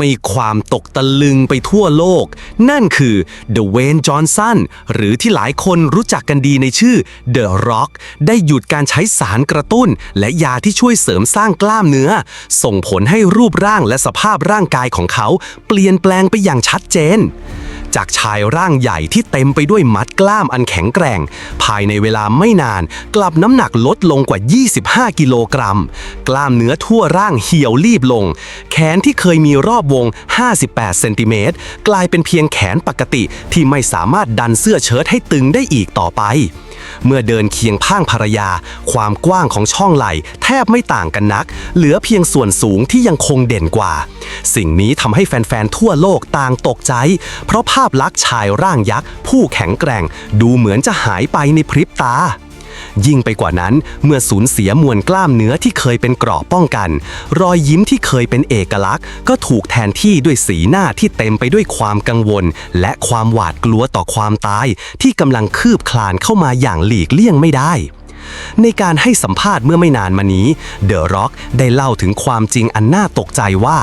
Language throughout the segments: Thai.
มีความตกตะลึงไปทั่วโลก นั่นคือเดเวนจอห์นสันหรือที่หลายคนรู้จักกันดีในชื่อเดอะร็อกได้หยุดการใช้สารกระตุ้น และยาที่ช่วยเสริมสร้างกล้ามเนื้อ ส่งผลให้รูปร่างและสภาพร่างกายของเขา เปลี่ยนแปลงไปอย่างชัดเจน จากชายร่างใหญ่ที่เต็มไปด้วยมัดกล้ามอันแข็งแกร่ง ภายในเวลาไม่นาน กลับน้ำหนักลดลงกว่า 25 กิโลกรัม กล้ามเนื้อทั่วร่างเหี่ยวรีบลง แขนที่เคยมีรอบวง 58 เซนติเมตรกลายเป็นเพียงแขนปกติที่ไม่สามารถดันเสื้อเชิ้ตให้ตึงได้อีกต่อไป เมื่อเดินเคียงข้างภรรยา ความกว้างของช่องไหล่แทบไม่ต่างกันนัก เหลือเพียงส่วนสูงที่ยังคงเด่นกว่า สิ่งนี้ทำให้แฟนๆ ทั่วโลกต่างตกใจ เพราะภาพลักษณ์ชายร่างยักษ์ ผู้แข็งแกร่ง ดูเหมือนจะหายไปในพริบตา ยิ่งไปกว่านั้นเมื่อสูญเสียมวลกล้ามเนื้อที่เคยเป็นเกราะป้องกัน รอยยิ้มที่เคยเป็นเอกลักษณ์ ก็ถูกแทนที่ด้วยสีหน้าที่เต็มไปด้วยความกังวล และความหวาดกลัวต่อความตาย ที่กำลังคืบคลานเข้ามาอย่างหลีกเลี่ยงไม่ได้ ในการให้สัมภาษณ์เมื่อไม่นานมานี้ เดอะร็อกได้เล่าถึงความจริงอันน่าตกใจว่า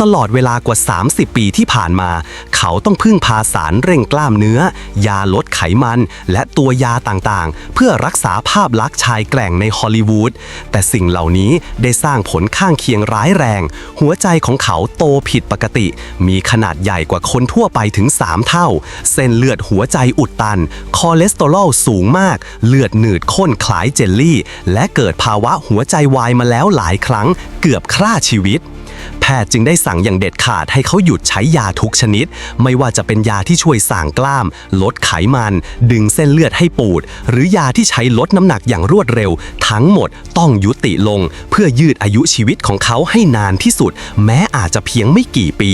ตลอดเวลากว่า 30 ปีที่ผ่านมา เขาต้องพึ่งพาสารเร่งกล้ามเนื้อ ยาลดไขมัน และตัวยาต่างๆ เพื่อรักษาภาพลักษณ์ชายแกร่งในฮอลลีวูดแต่สิ่งเหล่านี้ได้สร้างผลข้างเคียงร้ายแรง หัวใจของเขาโตผิดปกติ มีขนาดใหญ่กว่าคนทั่วไปถึง 3 เท่า เส้นเลือดหัวใจอุดตัน คอเลสเตอรอลสูงมาก เลือดหนืดข้นคล้ายเจลลี่ และเกิดภาวะหัวใจวายมาแล้วหลายครั้งเกือบฆ่าชีวิต แพทย์จึงได้สั่งอย่างเด็ดขาดให้เขาหยุดใช้ยาทุกชนิด ไม่ว่าจะเป็นยาที่ช่วยส่างกล้าม ลดไขมัน ดึงเส้นเลือดให้ปูด หรือยาที่ใช้ลดน้ำหนักอย่างรวดเร็ว ทั้งหมดต้องยุติลง เพื่อยืดอายุชีวิตของเขาให้นานที่สุด แม้อาจจะเพียงไม่กี่ปี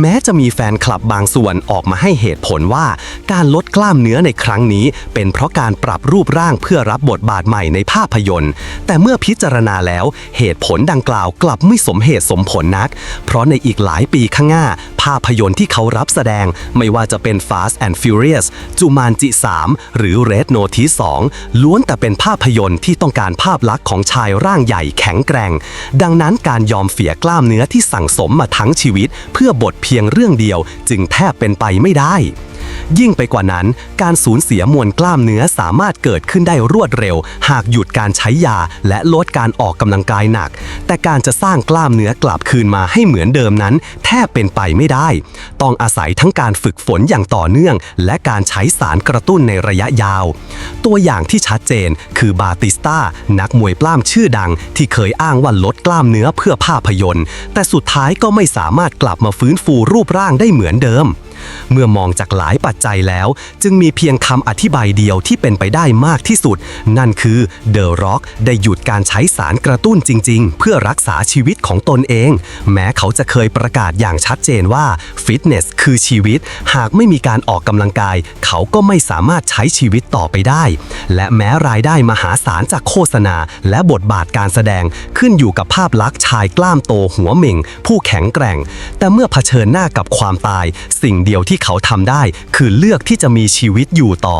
แม้จะมีแฟนคลับบางส่วนออกมาให้เหตุผลว่า การลดกล้ามเนื้อในครั้งนี้ เป็นเพราะการปรับรูปร่างเพื่อรับบทบาทใหม่ในภาพยนตร์ แต่เมื่อพิจารณาแล้วเหตุผลดังกล่าวกลับไม่สมเหตุสมผลนัก เพราะในอีกหลายปีข้างหน้า ภาพยนตร์ที่เขารับแสดงไม่ว่าจะเป็น Fast and Furious จูมานจิ 3 หรือ Red Notice 2 ล้วนแต่เป็นภาพยนตร์ที่ต้องการภาพลักษณ์ของชายร่างใหญ่แข็งแกร่ง ดังนั้นการยอมเสียกล้ามเนื้อที่สั่งสมมาทั้งชีวิต เพื่อบทเพียงเรื่องเดียวจึงแทบเป็นไปไม่ได้ ยิ่งไปกว่านั้น การสูญเสียมวลกล้ามเนื้อสามารถเกิดขึ้นได้รวดเร็ว หากหยุดการใช้ยาและลดการออกกำลังกายหนัก แต่การจะสร้างกล้ามเนื้อกลับคืนมาให้เหมือนเดิมนั้น แทบเป็นไปไม่ได้ ต้องอาศัยทั้งการฝึกฝนอย่างต่อเนื่อง และการใช้สารกระตุ้นในระยะยาว ตัวอย่างที่ชัดเจนคือบาติสตานักมวยปล้ำชื่อดัง ที่เคยอ้างว่าลดกล้ามเนื้อเพื่อภาพยนตร์ แต่สุดท้ายก็ไม่สามารถกลับมาฟื้นฟูรูปร่างได้เหมือนเดิม เมื่อมองจากหลายปัจจัยแล้ว จึงมีเพียงคำอธิบายเดียวที่เป็นไปได้มากที่สุด นั่นคือเดอะร็อกได้หยุดการใช้สารกระตุ้นจริง ๆ เพื่อรักษาชีวิตของตนเอง แม้เขาจะเคยประกาศอย่างชัดเจนว่าฟิตเนสคือชีวิต หากไม่มีการออกกำลังกาย เขาก็ไม่สามารถใช้ชีวิตต่อไปได้ และแม้รายได้มหาศาลจากโฆษณา และบทบาทการแสดงขึ้นอยู่กับภาพลักษณ์ชายกล้ามโตหัวเหม่ง ผู้แข็งแกร่ง แต่เมื่อเผชิญหน้ากับความตาย สิ่งเดียวที่เขาทำได้ คือเลือกที่จะมีชีวิตอยู่ต่อ